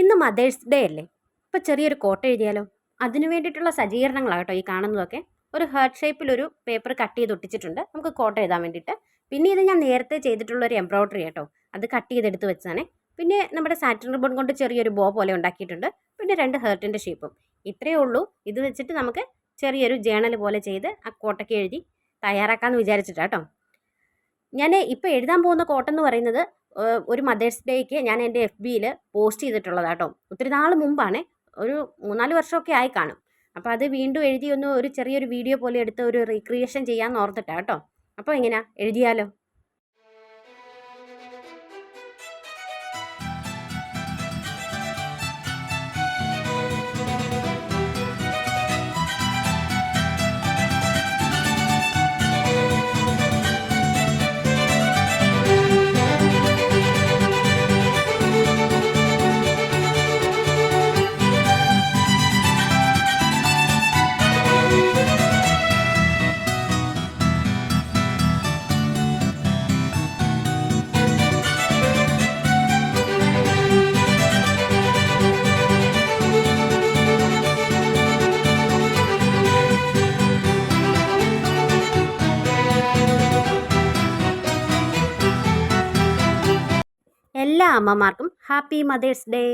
ഇന്ന് mothers day അല്ലേ? അപ്പോൾ ചെറിയൊരു കോട്ട എഴുതിയാലോ? അതിന് വേണ്ടിയിട്ടുള്ള സജ്ജീകരണങ്ങളാണ് കേട്ടോ ഈ കാണുന്നതൊക്കെ. ഒരു ഹാർട്ട് ഷേപ്പിലൊരു പേപ്പർ കട്ട് ചെയ്ത് ഒട്ടിച്ചിട്ടുണ്ട്. നമുക്ക് കോട്ട എഴുതാൻ വേണ്ടിയിട്ട്. പിന്നെ ഇത് ഞാൻ നേരത്തെ ചെയ്തിട്ടുള്ള ഒരു എംബ്രോയ്ഡറി കേട്ടോ അത് കട്ട് ചെയ്തെടുത്ത് വെച്ചാണ് പിന്നെ നമ്മുടെ സാറ്റിൻ റിബൺ കൊണ്ട് ചെറിയൊരു ബോ പോലെ ഉണ്ടാക്കിയിട്ടുണ്ട്. പിന്നെ രണ്ട് ഹേർട്ടിന്റെ ഷേപ്പും ഇത്രയേ ഉള്ളൂ. ഇത് വെച്ചിട്ട് നമുക്ക് ചെറിയൊരു ജേണൽ പോലെ ചെയ്ത് ആ കോട്ടയ്ക്ക് എഴുതി തയ്യാറാക്കാമെന്ന് വിചാരിച്ചിട്ടാണ് കേട്ടോ. ഞാൻ ഇപ്പോൾ എഴുതാൻ പോകുന്ന കോട്ട എന്ന് പറയുന്നത് ഒരു മദേഴ്സ് ഡേക്ക് ഞാൻ എന്റെ എഫ് ബിയിൽ പോസ്റ്റ് ചെയ്തിട്ടുള്ളത് കേട്ടോ ഒത്തിരി നാൾ മുമ്പാണ് ഒരു മൂന്നാൽ വർഷമൊക്കെ ആയി കാണും. അപ്പോൾ അത് വീണ്ടും എഴുതി ഒന്ന് ഒരു ചെറിയൊരു വീഡിയോ പോലെ എടുത്ത് ഒരു റീക്രിയേഷൻ ചെയ്യാമെന്ന് ഓർത്തിട്ടാണ് കേട്ടോ. അപ്പോൾ എങ്ങനെയാ എഴുതിയാലോ? എല്ലാ അമ്മമാർക്കും ഹാപ്പി മദേഴ്സ് ഡേ.